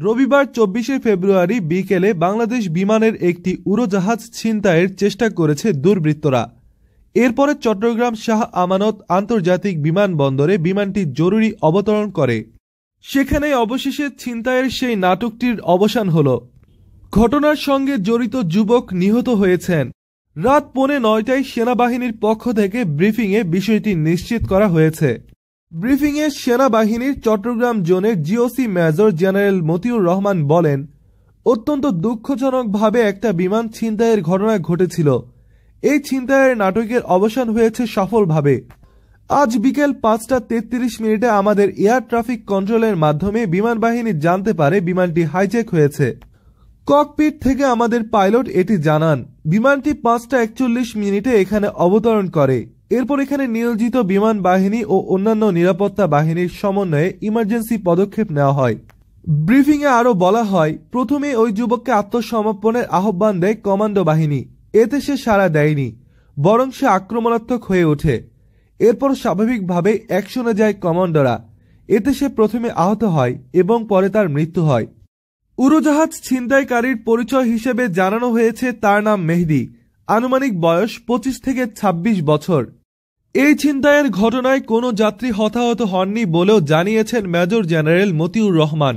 রবিবার চব্বিশে ফেব্রুয়ারি বিকেলে বাংলাদেশ বিমানের একটি উড়োজাহাজ ছিনতাইয়ের চেষ্টা করেছে দুর্বৃত্তরা। এরপরে চট্টগ্রাম শাহ আমানত আন্তর্জাতিক বিমানবন্দরে বিমানটি জরুরি অবতরণ করে। সেখানে অবশেষে ছিনতাইয়ের সেই নাটকটির অবসান হল। ঘটনার সঙ্গে জড়িত যুবক নিহত হয়েছেন। রাত পৌনে নয়টায় সেনাবাহিনীর পক্ষ থেকে ব্রিফিংয়ে বিষয়টি নিশ্চিত করা হয়েছে। ব্রিফিংয়ে সেনাবাহিনীর চট্টগ্রাম জোনের GOC major general Motiur Rahman বলেন, অত্যন্ত দুঃখজনকভাবে একটা বিমান ছিনতাইয়ের ঘটনা ঘটেছিল। এই ছিনতাইয়ের নাটকের অবসান হয়েছে সফলভাবে। আজ বিকেল পাঁচটা তেত্রিশ মিনিটে আমাদের এয়ার ট্রাফিক কন্ট্রোলের মাধ্যমে বিমান বাহিনী জানতে পারে বিমানটি হাইজ্যাক হয়েছে। ককপিট থেকে আমাদের পাইলট এটি জানান, বিমানটি পাঁচটা একচল্লিশ মিনিটে এখানে অবতরণ করে। এরপর এখানে নিয়োজিত বিমান বাহিনী ও অন্যান্য নিরাপত্তা বাহিনীর সমন্বয়ে ইমার্জেন্সি পদক্ষেপ নেওয়া হয়। ব্রিফিংয়ে আরও বলা হয়, প্রথমে ওই যুবককে আত্মসমর্পণের আহ্বান দেয় কমান্ডো বাহিনী। এতে সে সাড়া দেয়নি, বরং সে আক্রমণাত্মক হয়ে ওঠে। এরপর স্বাভাবিকভাবে অ্যাকশনে যায় কমান্ডোরা। এতে সে প্রথমে আহত হয় এবং পরে তার মৃত্যু হয়। উড়োজাহাজ ছিনতাইকারীর পরিচয় হিসেবে জানানো হয়েছে তার নাম মেহেদি। আনুমানিক বয়স পঁচিশ থেকে ২৬ বছর। এই ছিনতাইয়ের ঘটনায় কোনো যাত্রী হতাহত হননি বলেও জানিয়েছেন মেজর জেনারেল মতিউর রহমান।